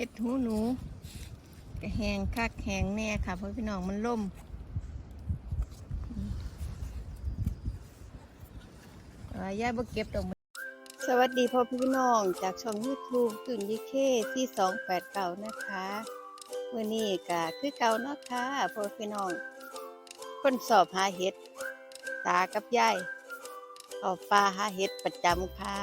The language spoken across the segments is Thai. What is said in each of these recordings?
เห็ดหูหนูกแหงคักแหงแน่ค่ะเพราะพี่น้องมันล่มแต่ว่าย่าบ่เก็บดอกไม้สวัสดีพ่อพี่น้องจากช่อง YouTube ตุ่นยิเคที่289นะคะวันนี้ก็คือเก่าเนาะค่ะพ่อพี่น้อง คนสอบหาเห็ด ตากับยายออกปลาหาเห็ดประจำค่ะ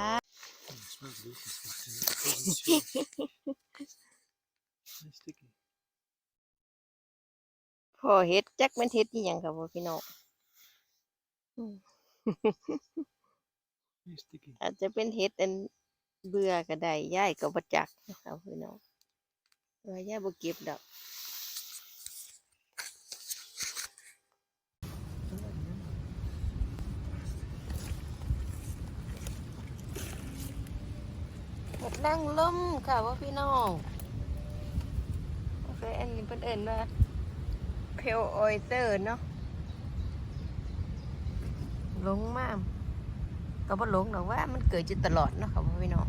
พ่อเห็ดจักแมันเห็ดอีหยังค่ะพ่อพี่น้องอืม Very sticky. อาจจะเป็นเห็ดอันเบื่อก็ได้ย่ายก็บ่จักนะคะพี่น้องว่าย่ายบ่เก็บดอกเห็ดนั่งล้มค่ะว่าพี่น้องโอเคอันนี้เพิ่นเอิ้นว่าเพลออยเตอร์เนาะหลงมากก็บ่หลงหรอกว่ามันเกิดอยู่ตลอดเนาะค่ะพ่อพี่น้อง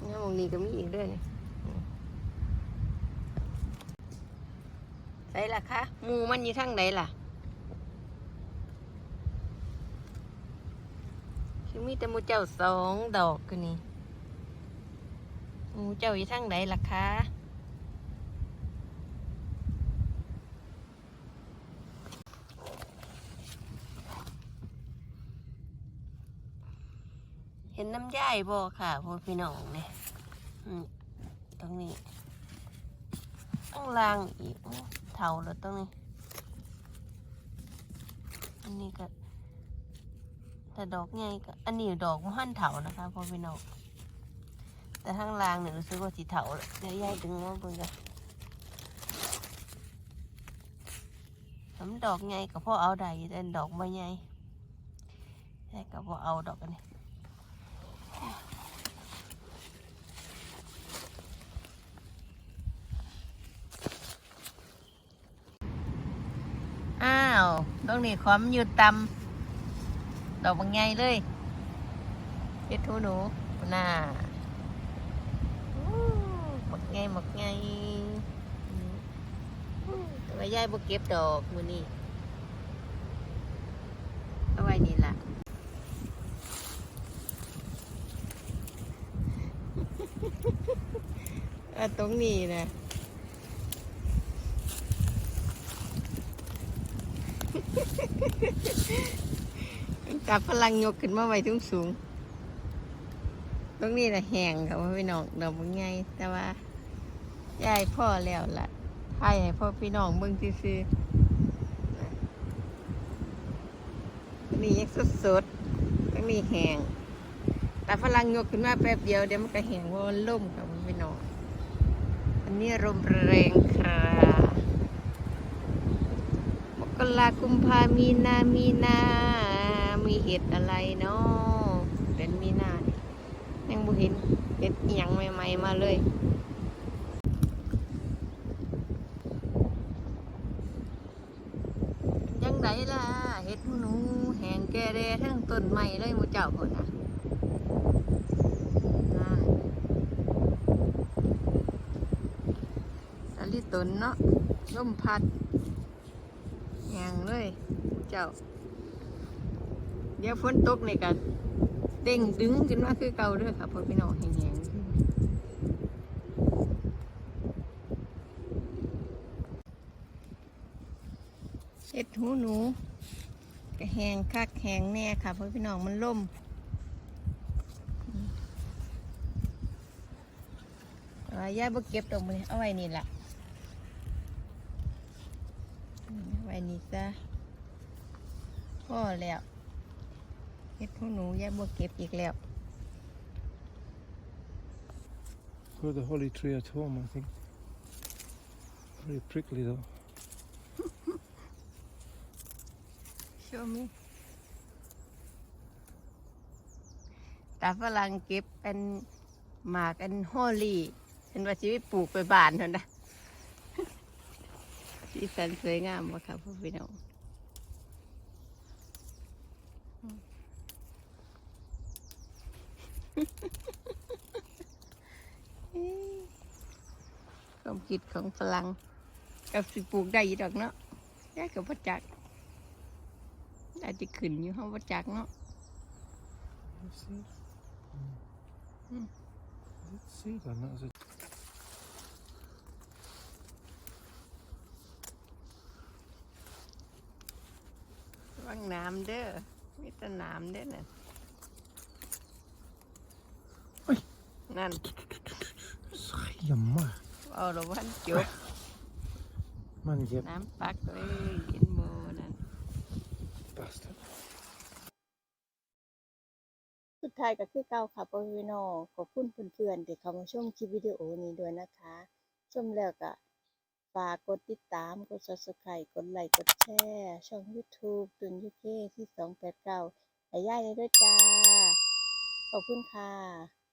เนี่มองนี้ก็มีอีกด้วยนี่อืมใส่ละคะมูมันอยู่ทางไหนล่ะคือมีแต่มูเจ้าสองดอกคือนี่มูเจ้าอยู่ทางไหนล่ะคะ เห็นน้ำย่ายบ่ค่ะพ่อพี่น้องเนี่ยตรงนี้ต้องล่างอีกอเท่าแล้วตรงนี้ อันนี้ก็แต่ดอกใหญ่ก็อันนี้ดอกมันหั่นเถานะคะพ่อพี่น้องแต่ทางล่างเนี่ยรู้สึกว่าสีเถาแล้วเดี๋ยวยายดึงมาเบิ่งกันสำดอกใหญ่ก็พ่อเอาได้แต่ดอกไม่ใหญ่แต่ก็พ่อเอาดอกอันนี้ อ้าว ตรงนี้ความอยู่ตำดอกบางไงเลยเฮ็ดทูหนูน่าหมักไงหมักไงอืมอู้แต่ว่ายายบ่เก็บดอกมือนี้เอาไว้นี่ล่ะตรงนี้นะ กับพลังยกขึ้นมาไว้ทุ่งสูง ตรงนี้นะแหงกับว่าพี่น้องดอกมันไงแต่ว่ายายพ่อแล้วล่ะให้ให้พ่อพี่น้องเบิ่งซื่อๆนนี้ยังสดๆตรงนี้แหงแต่พลังยกขึ้นมาแป๊บเดียวเดี๋ยวมันก็แหงเพรามันล่มกับว่าพี่น้องอันนี้ลมแรงค่ะม กรากุมภามีนามีนา มีเห็ดอะไรเนาะเดือนมีนานี่ยังบ่เห็นเห็ดอหยังใหม่ๆมาเลยยังไงล่ะเห็ดหูหนูแหงแก่แดทั้งต้นใหม่เลยมูเจ้าคนน่ะสลิตนเนาะลมพัด แหงเลย เจ้า เดี๋ยวฝนตกนี่ก็เด้งดึงขึ้นมาคือเก่าเด้อค่ะพ่อพี่น้องแหงๆเห็ดหูหนูก็แหงคักแหงแน่ค่ะพ่อพี่น้องมันล่มแต่ว่าย่าบ่เก็บดอกมันเอาไว้นี่แหละ อืมเอาไว้นี่ซะพ่อแล้วเฮ็ดหูหนูยายบ่เก็บอีกแล้ว Grow the holly tree at home, I think. Very prickly though. Show me ตาฝรั่งเก็บเป็นหมากอันฮอลลี่เป็นว่าสิไปปลูกไปบ้านเท่านั้น อีสันสวยงามบ่ครับพ่อพี่น้องความคิดของฝรั่งกับสิปลูกได้ดอกเนาะยายกับประจักอาจจะขึ้นอยู่ห้องประจักเนาะ Let's see. Mm. Let's see then. That's a ว่าง น้ำเด้อมีแต่น้ำเด้อน่ะเฮ้ยนั่น Jamma. เอาละวันจบ Man ger น้ำปักเลยเห็นโมนั่น bastard. สุดท้ายก็คือเก่าค่ะพ่อพี่น้องขอบคุณเพื่อนๆที่เข้ามาชมคลิปวิดีโอนี้ด้วยนะคะ ชมแล้วก็ ฝากกดติดตาม กด subscribe กดไลค์ กดแชร์ ช่อง YouTube ตุนยูเคที่289ให้ย่ายเลยด้วยจ้า ขอบคุณค่ะ